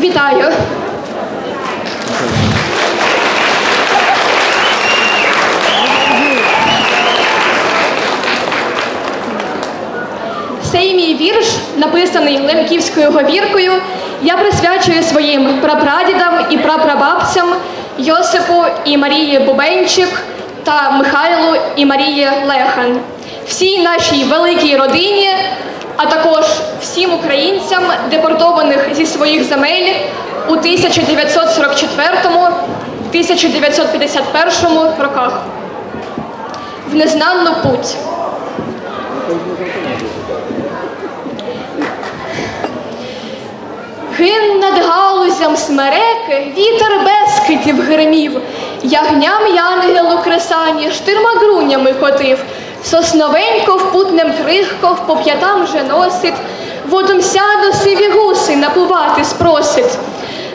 Вітаю! Цей мій вірш, написаний лемківською говіркою, я присвячую своїм прапрадідам і прапрабабцям Йосипу і Марії Бубенчик та Михайлу і Марії Лехан, всій нашій великій родині, українцям, депортованих зі своїх земель у 1944-1951 роках. В незнанну путь. Гин над галузям смереки, вітер безкитів гримів, ягням янгел у кресані, штирма грунями котив, сосновенько впутнем крихко в поп'ятам вже носить, водом сяду сиві гуси напувати спросить.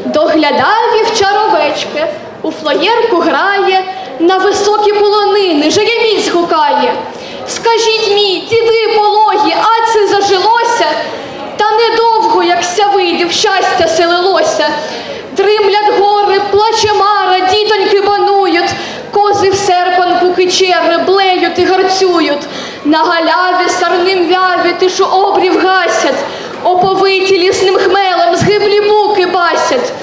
Доглядав вівчаровечки, у флоєрку грає, на високі полонини жаєміць гукає. Скажіть мій, діди пологі, а це зажилося? Та недовго, як ся вийде, в щастя селилося. Дримлять гори, плаче мара, дітоньки банують, кози в серпанку кичери блеють і гарцюють. На галяві сарним вяві тишу обрів гасять, оповиті лісним хмелем згиблі буки басять.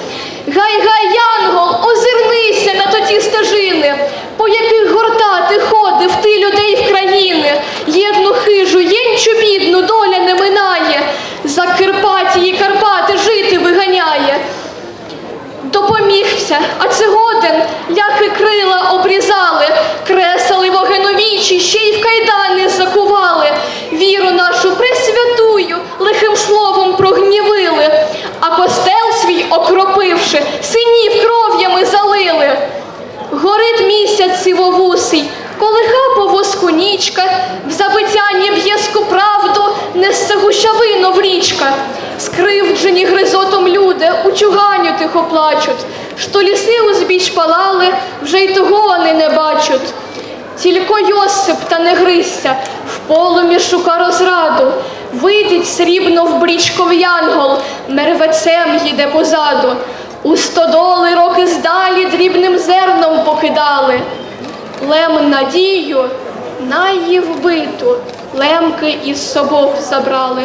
Гай, гай, янгол, озирнися на тоді стежини, по яких гортати ходив ти людей в країни. Єдну хижу, єнчу бідну доля не минає, за Кирпатії Карпати жити виганяє. Допомігся, а це годен, ляхи крила обрізали, кресали вогеновічі, Скривджені гризотом люди у чуганю тихо плачуть, що ліси узбіч палали, вже й того вони не бачать. Тільки Йосип та не грися, в полумі шука розраду. Вийдіть срібно в брічков янгол, мервецем їде позаду. У стодоли роки здалі дрібним зерном покидали. Лем надію, на її вбиту, лемки із собою забрали.